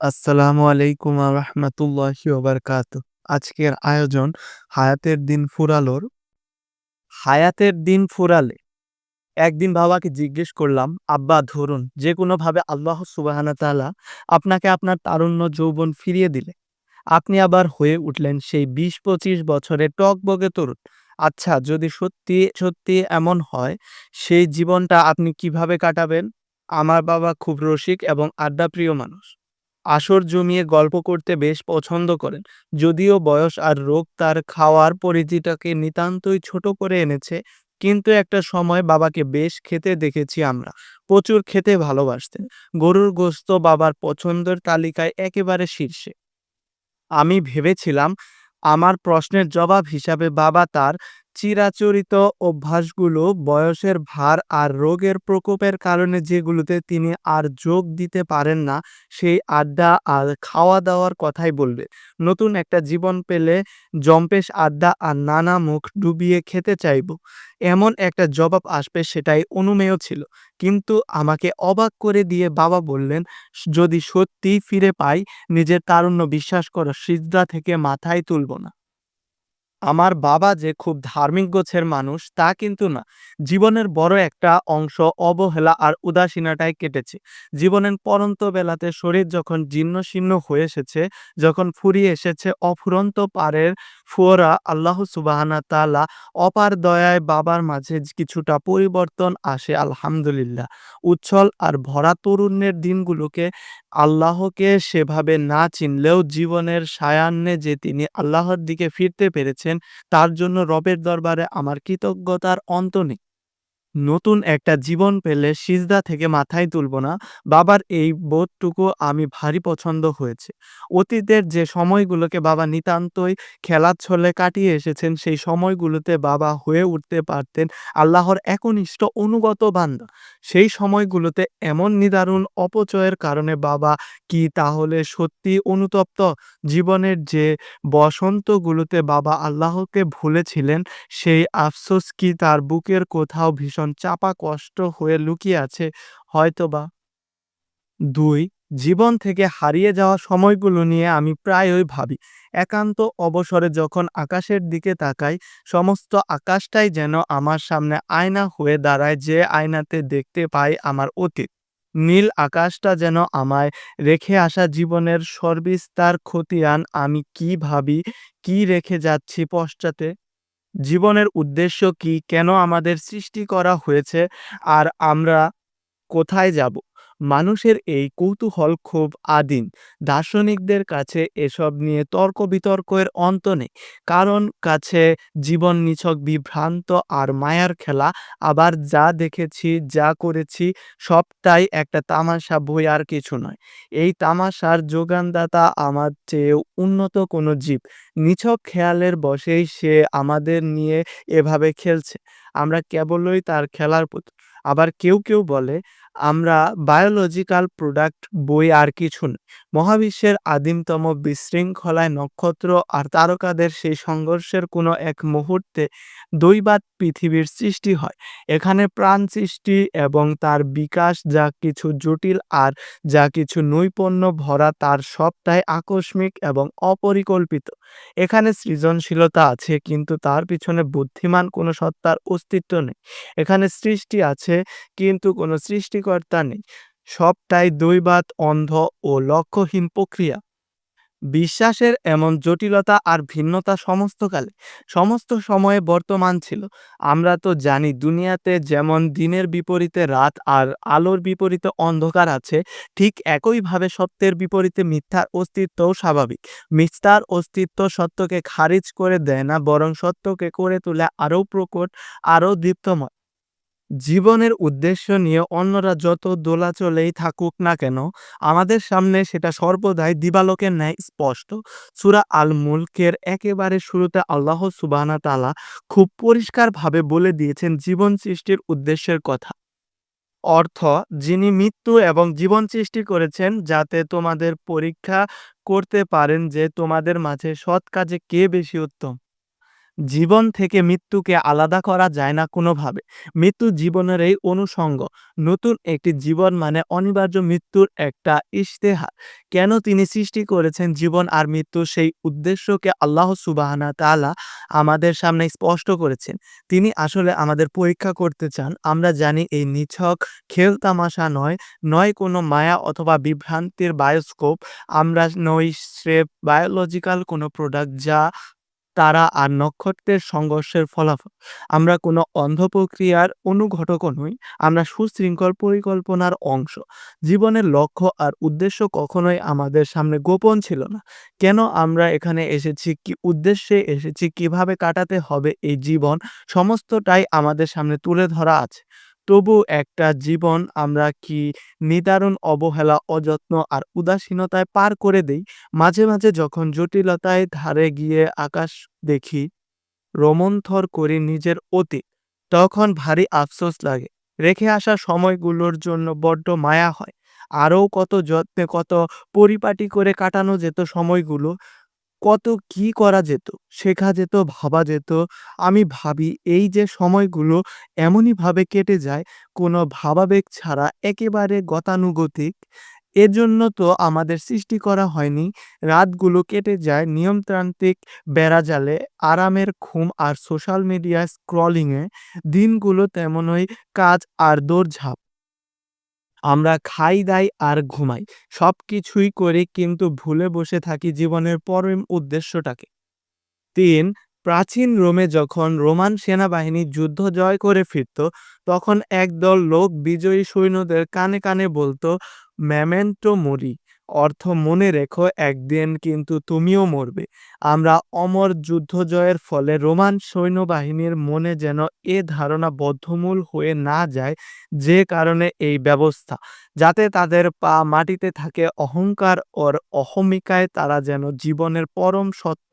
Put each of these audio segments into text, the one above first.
আসসালামু আলাইকুম রহমাতুল্লাহি ওয়া বারাকাতুহু। আজকের আয়োজন হায়াতের দিন ফুরালোর। হায়াতের দিন ফুরালে একদিন বাবাকে জিজ্ঞেস করলাম, "আব্বা ধরুন যে কোনোভাবে আল্লাহ সুবহানাহু ওয়া তাআলা আপনাকে আপনার তারুণ্য যৌবন ফিরিয়ে দিলে। আপনি আবার হয়ে উঠলেন সেই ২০-২৫ বছরের টগবগে তরুণ। আচ্ছা যদি সত্যি, সত্যি এমন হয় সেই জীবনটা আপনি কীভাবে কাটাবেন?" আমার বাবা খুব রসিক এবং আড্ডাপ্রিয় মানুষ। আসর জমিয়ে গল্প করতে বেশ পছন্দ করেন। যদিও বয়স আর রোগ তার খাওয়ার পরিধিটাকে নিতান্তই ছোট করে এনেছে, কিন্তু একটা সময় বাবাকে বেশ খেতে দেখেছি আমরা। প্রচুর খেতে ভালোবাসতেন। গরুর গোস্ত বাবার পছন্দের তালিকায় একেবারে শীর্ষে। আমি ভেবেছিলাম আমার প্রশ্নের জবাব হিসাবে বাবা তার চিরাচরিত অভ্যাসগুলো, বয়সের ভার আর রোগের প্রকোপের কারণে যেগুলোতে তিনি আর যোগ দিতে পারেন না, সেই আড্ডা আর খাওয়া-দাওয়ার কথাই বলবে। নতুন একটা জীবন পেলে জম্পেশ আড্ডা আর নানা মুখ ডুবিয়ে খেতে চাইব। এমন একটা জবাব আসবে সেটাই অনুমেয় ছিল। কিন্তু আমাকে অবাক করে দিয়ে বাবা বললেন, "যদি সত্যিই ফিরে পাই, নিজের তারুণ্য বিশ্বাস করো সিজদা থেকে মাথায় তুলব না।" আমার বাবা যে খুব ধার্মিক গোছের মানুষ তা কিন্তু না। জীবনের বড় একটা অংশ অবহেলা আর উদাসীনতায় কেটেছে। জীবনের পড়ন্ত বেলাতে শরীর যখন জীর্ণশীর্ণ হয়ে এসেছে, যখন ফুরিয়ে এসেছে অফুরন্ত পারের ফোয়ারা, আল্লাহ সুবাহানা তালা অপার দয়ায় বাবার মাঝে কিছুটা পরিবর্তন আসে আলহামদুলিল্লাহ। উচ্ছল আর ভরা তরুণ্যের দিনগুলোকে আল্লাহকে সেভাবে না চিনলেও জীবনের সায়াহ্নে যে তিনি আল্লাহর দিকে ফিরতে তার জন্য রবের দরবারে আমার কৃতজ্ঞতার অন্ত নেই। নতুন একটা জীবন পেলে সিজদা থেকে মাথাই তুলব না, বাবার এই বোধটুকু আমি ভারী পছন্দ হয়েছে। অতীতের যে সময়গুলোকে বাবা নিতান্তই খেলার ছলে কাটিয়ে এসেছেন, সেই সময়গুলোতে বাবা হয়ে উঠতে পারতেন আল্লাহর একনিষ্ঠ অনুগত বান্দা। সেই সময়গুলোতে এমন নিদারুণ অপচয়ের কারণে বাবা কি তাহলে সত্যি অনুতপ্ত? জীবনের যে বসন্তগুলোতে বাবা আল্লাহকে ভুলেছিলেন, সেই আফসোস কি তার বুকের কোথাও ভীষণ চাপা কষ্ট হয়ে লুকিয়ে আছে হয়তোবা? দুই জীবন থেকে হারিয়ে যাওয়া সময়গুলো নিয়ে আমি প্রায়ই ভাবি। একান্ত অবসরে যখন আকাশের দিকে তাকাই, সমস্ত আকাশটাই যেন আমার সামনে আয়না হয়ে দাঁড়ায় যে আয়নাতে দেখতে পাই আমার অতীত। নীল আকাশটা যেন আমায় রেখে আসা জীবনের সবিস্তার খতিয়ান আমি কি ভাবি, কি রেখে যাচ্ছি পশ্চাতে? জীবনের উদ্দেশ্য কি? কেন আমাদের সৃষ্টি করা হয়েছে? আর আমরা কোথায় যাব? মানুষের এই কৌতূহল খুব আদিম। দার্শনিকদের কাছে এসব নিয়ে তর্ক-বিতর্কের অন্ত নেই। কারণ কাছে জীবন নিছক বিভ্রান্ত আর মায়ার খেলা। আবার যা দেখেছি, যা করেছি সবটাই একটা তামাশা বই আর কিছু নয়। এই তামাশার যোগানদাতা আমার চেয়ে উন্নত কোনো জীব। নিছক খেয়ালের বশেই সে আমাদের নিয়ে এভাবে খেলছে। আমরা কেবলই তার খেলার পুতুল। আবার কেউ, কেউ বলে আমরা বায়োলজিক্যাল প্রোডাক্ট বই আর কিছু নই। মহাবিশ্বের আদিমতম বিশৃঙ্খলায় নক্ষত্র আর তারকাদের সেই সংঘর্ষের কোনো এক মুহূর্তে দৈবাৎ পৃথিবীর সৃষ্টি হয়। এখানে প্রাণ সৃষ্টি এবং তার বিকাশ যা কিছু জটিল আর যা কিছু নৈপুণ্য ভরা তার সবটাই আকস্মিক এবং অপরিকল্পিত। এখানে সৃজনশীলতা আছে কিন্তু তার পিছনে বুদ্ধিমান কোনো সত্তার অস্তিত্ব নেই। এখানে সৃষ্টি আছে কিন্তু কোনো সৃষ্টিকর্তা নেই। সবটাই দৈবাৎ অন্ধ ও লক্ষ্যহীন প্রক্রিয়া। বিশ্বাসের এমন জটিলতা আর ভিন্নতা সমস্ত কালে, সমস্ত সময়ে বর্তমান ছিল। আমরা তো জানি দুনিয়াতে যেমন দিনের বিপরীতে রাত আর আলোর বিপরীতে অন্ধকার আছে, ঠিক একইভাবে সত্যের বিপরীতে মিথ্যার অস্তিত্বও স্বাভাবিক। মিথ্যার অস্তিত্ব সত্যকে খারিজ করে দেয় না বরং সত্যকে করে তোলে আরও প্রকট, আরও দীপ্তময়। জীবনের উদ্দেশ্য নিয়ে অন্যরা যত দোলাচলেই থাকুক না কেন, আমাদের সামনে সেটা সর্বদাই দিবালোকের ন্যায় স্পষ্ট। সুরা আল-মুলকের একেবারে শুরুতে আল্লাহ সুবহানাহু তালা খুব পরিষ্কারভাবে বলে দিয়েছেন জীবন সৃষ্টির উদ্দেশ্যের কথা। অর্থ, যিনি মৃত্যু এবং জীবন সৃষ্টি করেছেন যাতে তোমাদের পরীক্ষা করতে পারেন যে তোমাদের মাঝে সৎ কাজে কে বেশি উত্তম। জীবন থেকে মৃত্যুকে আলাদা করা যায় না কোনোভাবে। মৃত্যু জীবনের এই অনুষঙ্গ। নতুন একটি জীবন মানে অনিবার্য মৃত্যুর একটা ইশতেহার। কেন তিনি সৃষ্টি করেছেন জীবন আর মৃত্যু সেই উদ্দেশ্যকে আল্লাহ সুবাহানা তালা আমাদের সামনে স্পষ্ট করেছেন। তিনি আসলে আমাদের পরীক্ষা করতে চান। আমরা জানি এই নিছক খেল তামাশা নয় নয় কোনো মায়া অথবা বিভ্রান্তির বায়োস্কোপ। আমরা নই স্রেফ বায়োলজিক্যাল কোনো প্রোডাক্ট যা তারা আর নক্ষত্রের সংঘর্ষের ফলাফল। আমরা কোনো অন্ধ প্রক্রিয়ার অনুঘটকও নই, আমরা সুশৃঙ্খল পরিকল্পনার অংশ। জীবনের লক্ষ্য আর উদ্দেশ্য কখনোই আমাদের সামনে গোপন ছিল না। কেন আমরা এখানে এসেছি, কি উদ্দেশ্যে এসেছি, কীভাবে কাটাতে হবে এই জীবন, সমস্তটাই আমাদের সামনে তুলে ধরা আছে। তবু একটা জীবন আমরা কি নিদারুণ অবহেলা, অযত্ন আর উদাসীনতায় পার করে দেই? মাঝে মাঝে যখন জটিলতায় ধারে গিয়ে আকাশ দেখি, রোমন্থর করি নিজের অতীত, তখন ভারী আফসোস লাগে। রেখে আসা সময়গুলোর জন্য বড্ড মায়া হয়। আরও কত যত্নে, কত পরিপাটি করে কাটানো যেত সময়গুলো কত কি করা যেত, শেখা যেত, ভাবা যেত। আমি ভাবি এই যে সময়গুলো এমনইভাবে কেটে যায়, কোনো ভাবাবেগ ছাড়া একেবারে গতানুগতিক। এজন্য তো আমাদের সৃষ্টি করা হয়নি। রাতগুলো কেটে যায় নিয়মতান্ত্রিক বেড়াজালে, আরামের ঘুম আর সোশ্যাল মিডিয়া স্ক্রলিংয়ে। দিনগুলো তেমনই কাজ আর দৌড়ঝাঁপ। আমরা খাই, দাই আর ঘুমাই। সব কিছুই করে কিন্তু ভুলে বসে থাকি জীবনের পরম উদ্দেশ্যটাকে। তিন, প্রাচীন রোমে যখন রোমান সেনাবাহিনী যুদ্ধ জয় করে ফিরত, তখন একদল লোক বিজয়ী সৈন্যদের কানে কানে বলতো ম্যামেন্টো মরি। অর্থ মনে রেখো, একদিন কিন্তু তুমিও মরবে। আমরা অমর যুদ্ধ জয়ের ফলে রোমান সৈন্যবাহিনীর মনে যেন এ ধারণা বদ্ধমূল হয়ে না যায় যে কারণে এই ব্যবস্থা। যাতে তাদের পা মাটিতে থাকে অহংকার ওর অহমিকায় তারা যেন জীবনের পরম সত্য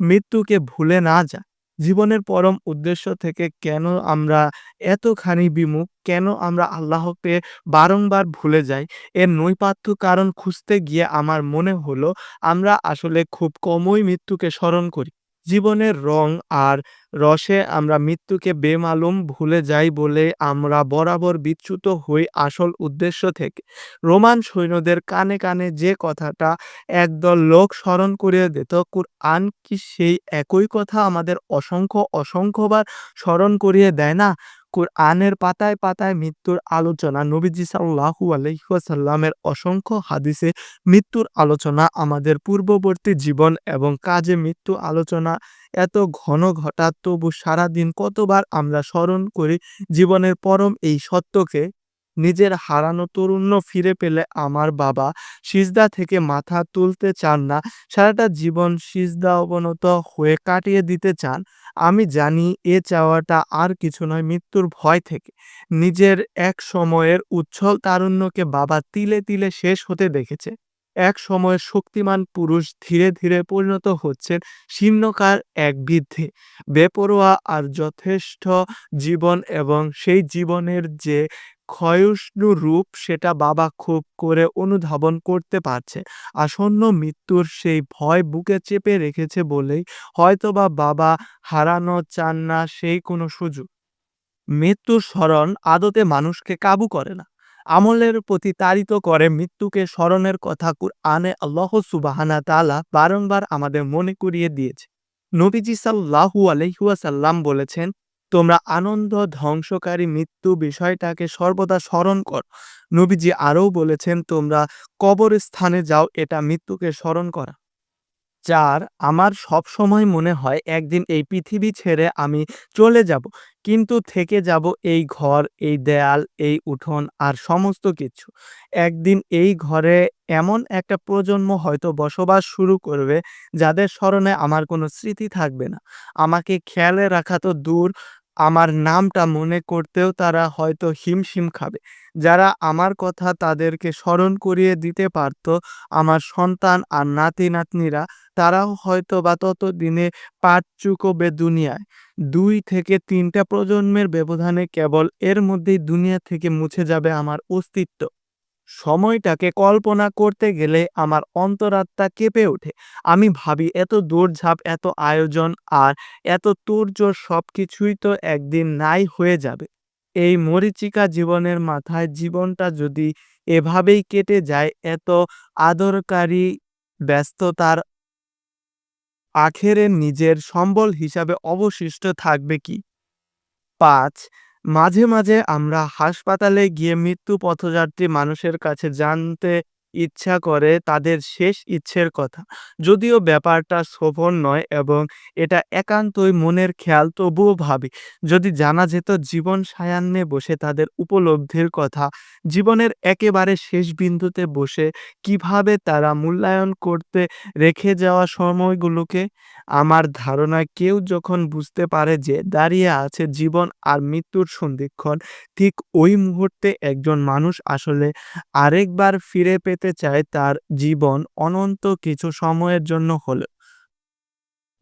মৃত্যুকে ভুলে না যায়। জীবনের পরম উদ্দেশ্য থেকে কেন আমরা এতখানি বিমুখ? কেন আমরা আল্লাহকে বারংবার ভুলে যাই? এর নৈপাত্য কারণ খুঁজতে গিয়ে আমার মনে হলো, আমরা আসলে খুব কমই মৃত্যুকে স্মরণ করি। জীবনের রং আর রসে আমরা মৃত্যুকে বেমালুম ভুলে যাই বলে আমরা বরাবর বিচ্যুত হই আসল উদ্দেশ্য থেকে। রোমান সৈন্যদের কানে কানে যে কথাটা একদল লোক স্মরণ করিয়ে দিত, কুরআন কি সেই একই কথা আমাদের অসংখ্য অসংখ্যবার স্মরণ করিয়ে দেয় না? কুরআনের পাতায় পাতায় মৃত্যুর আলোচনা। নবীজি সাল্লাহু আলহিহাসাল্লামের অসংখ্য হাদিসে মৃত্যুর আলোচনা আমাদের পূর্ববর্তী জীবন এবং কাজে মৃত্যু আলোচনা এত ঘন ঘটা, তবু সারাদিন কতবার আমরা স্মরণ করি জীবনের পরম এই সত্যকে নিজের হারানো তরুণ্য ফিরে পেলে আমার বাবা। সিজদা থেকে মাথা তুলতে চান না, সারাটা জীবন সিজদা অবনত হয়ে কাটিয়ে দিতে চান। আমি জানি এ চাওয়াটা আর কিছু নয়, মৃত্যুর ভয় থেকে। নিজের এক সময়ের উচ্ছল তারুণ্যকে বাবা তিলে তিলে শেষ হতে দেখেছে। এক সময় শক্তিমান পুরুষ ধীরে ধীরে পরিণত হচ্ছেন শীর্ণকার এক বৃদ্ধে। বেপরোয়া আর যথেষ্ট জীবন এবং সেই জীবনের যে ক্ষয়ষ্ণু রূপ সেটা বাবা খুব করে অনুধাবন করতে পারছে। আসন্ন মৃত্যুর সেই ভয় বুকে চেপে রেখেছে বলেই হয়তোবা বাবা হারানো চান না সেই কোনো সুযোগ। মৃত্যুর স্মরণ আদতে মানুষকে কাবু করে না। আমলের প্রতি তাড়িত করে মৃত্যুকে স্মরণের কথা আনে আল্লাহ সুবাহানা তালা বারংবার আমাদের মনে করিয়ে দিয়েছে। নবীজি সাল্লাহু আলহিউসাল্লাম বলেছেন তোমরা আনন্দ, ধ্বংসকারী মৃত্যু বিষয়টাকে সর্বদা স্মরণ কর। নবীজি আরও বলেছেন, তোমরা কবর স্থানে যাও, এটা মৃত্যুকে স্মরণ করা। চার আমার সব সময় মনে হয়, একদিন এই পৃথিবী ছেড়ে আমি চলে যাব। কিন্তু থেকে যাব এই ঘর, এই দেয়াল, এই উঠোন আর সমস্ত কিছু। একদিন এই ঘরে এমন একটা প্রজন্ম হয়তো বসবাস শুরু করবে, যাদের স্মরণে আমার কোনো স্মৃতি থাকবে না। আমাকে খেয়ালে রাখা তো দূর আমার নামটা মনে করতেও তারা হয়তো হিমশিম খাবে। যারা আমার কথা তাদেরকে স্মরণ করিয়ে দিতে পারত, আমার সন্তান আর নাতি নাতনিরা তারাও হয়তো বা ততদিনে পাট চুকোবে দুনিয়ায়। দুই থেকে তিনটা প্রজন্মের ব্যবধানে কেবল এর মধ্যেই দুনিয়া থেকে মুছে যাবে আমার অস্তিত্ব। সময়টাকে কল্পনা করতে গেলে আমার অন্তরাত্মা কেঁপে ওঠে। আমি ভাবি, এত দৌড়ঝাঁপ এত আয়োজন আর এত তোড়জোড় সব কিছুই তো একদিন নাই হয়ে যাবে। এই মরীচিকা জীবনের মাথায় জীবনটা যদি এভাবেই কেটে যায়, এত আদরকারী ব্যস্ততার আখেরে নিজের সম্বল হিসাবে অবশিষ্ট থাকবে কি? পাঁচ মাঝে মাঝে আমরা হাসপাতালে গিয়ে মৃত্যু পথযাত্রী মানুষের কাছে জানতে ইচ্ছা করে তাদের শেষ ইচ্ছের কথা। যদিও ব্যাপারটা শোভন নয় এবং এটা একান্তই মনের খেয়াল তবুও ভাবি। যদি জানা যেত জীবন সায়ান্নে বসে তাদের উপলব্ধির কথা, জীবনের একেবারে শেষ বিন্দুতে বসে কীভাবে তারা মূল্যায়ন করতে রেখে যাওয়া সময়গুলোকে আমার ধারণা কেউ যখন বুঝতে পারে যে দাঁড়িয়ে আছে জীবন আর মৃত্যুর সন্ধিক্ষণ, ঠিক ওই মুহূর্তে একজন মানুষ আসলে আরেকবার ফিরে পেতে চায় তার জীবন অনন্ত কিছু সময়ের জন্য হলেও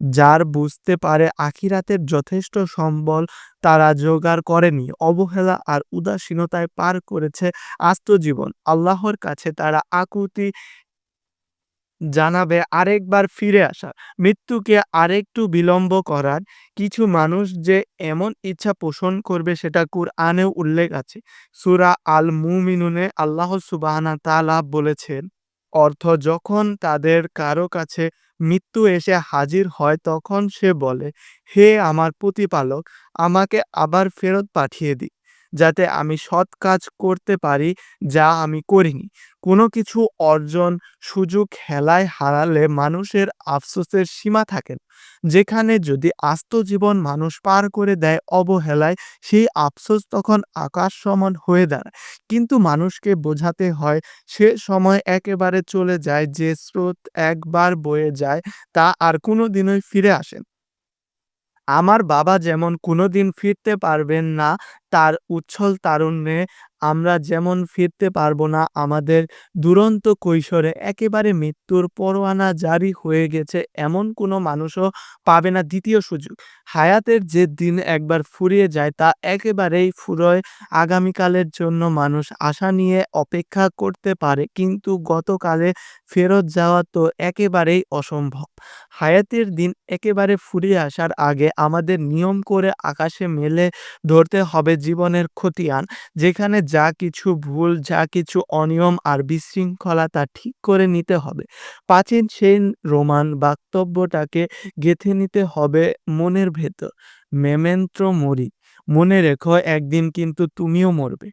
যার বুঝতে পারে আখিরাতের যথেষ্ট সম্বল তারা জোগাড় করেনি, অবহেলা আর উদাসীনতায় পার করেছে আস্ত জীবন। আল্লাহর কাছে তারা আকুতি জানাবে আরেকবার ফিরে আসা। মৃত্যুকে আরেকটু বিলম্ব করার কিছু মানুষ যে এমন ইচ্ছা পোষণ করবে সেটা কুরআনেও উল্লেখ আছে। সুরা আল মুমিনুনে আল্লাহ সুবহানা তাআলা বলেছেন, অর্থ যখন তাদের কারও কাছে মৃত্যু এসে হাজির হয় তখন সে বলে, হে আমার প্রতিপালক, আমাকে আবার ফেরত পাঠিয়ে দিই। যাতে আমি সৎ কাজ করতে পারি যা আমি করিনি। কোনো কিছু অর্জন সুযোগ খেলায় হারালে মানুষের আফসোসের সীমা থাকে না। যেখানে যদি আস্ত জীবন মানুষ পার করে দেয় অবহেলায়, সেই আফসোস তখন আকাশ সমান হয়ে দাঁড়ায়। কিন্তু মানুষকে বোঝাতে হয়, সে সময় একেবারে চলে যায়, যে স্রোত একবার বয়ে যায়, তা আর কোনো দিনই ফিরে আসে না। আমার বাবা যেমন কোনোদিন ফিরতে পারবেন না তার উচ্ছ্বল তারুণ্যে আমরা যেমন ফিরতে পারব না, আমাদের দুরন্ত কৈশোরে একেবারে মৃত্যুর পরোয়ানা জারি হয়ে গেছে, এমন কোনো মানুষও পাবে না দ্বিতীয় সুযোগ। হায়াতের যে দিন একবার ফুরিয়ে যায়, তা একেবারেই ফুরোয়। আগামীকালের জন্য মানুষ আশা নিয়ে অপেক্ষা করতে পারে, কিন্তু গতকালে ফেরত যাওয়া তো একেবারেই অসম্ভব। হায়াতের দিন একেবারে ফুরিয়ে আসার আগে আমাদের নিয়ম করে আকাশে মেলে ধরতে হবে জীবনের খতিয়ান, যেখানে যা কিছু ভুল, যা কিছু অনিয়ম আর বিশৃঙ্খলা তা ঠিক করে নিতে হবে। প্রাচীন সেই রোমান বক্তব্যটাকে গেঁথে নিতে হবে মনের ভেতর। মেমেন্ত্র মরি মনে রেখো, একদিন কিন্তু তুমিও মরবে।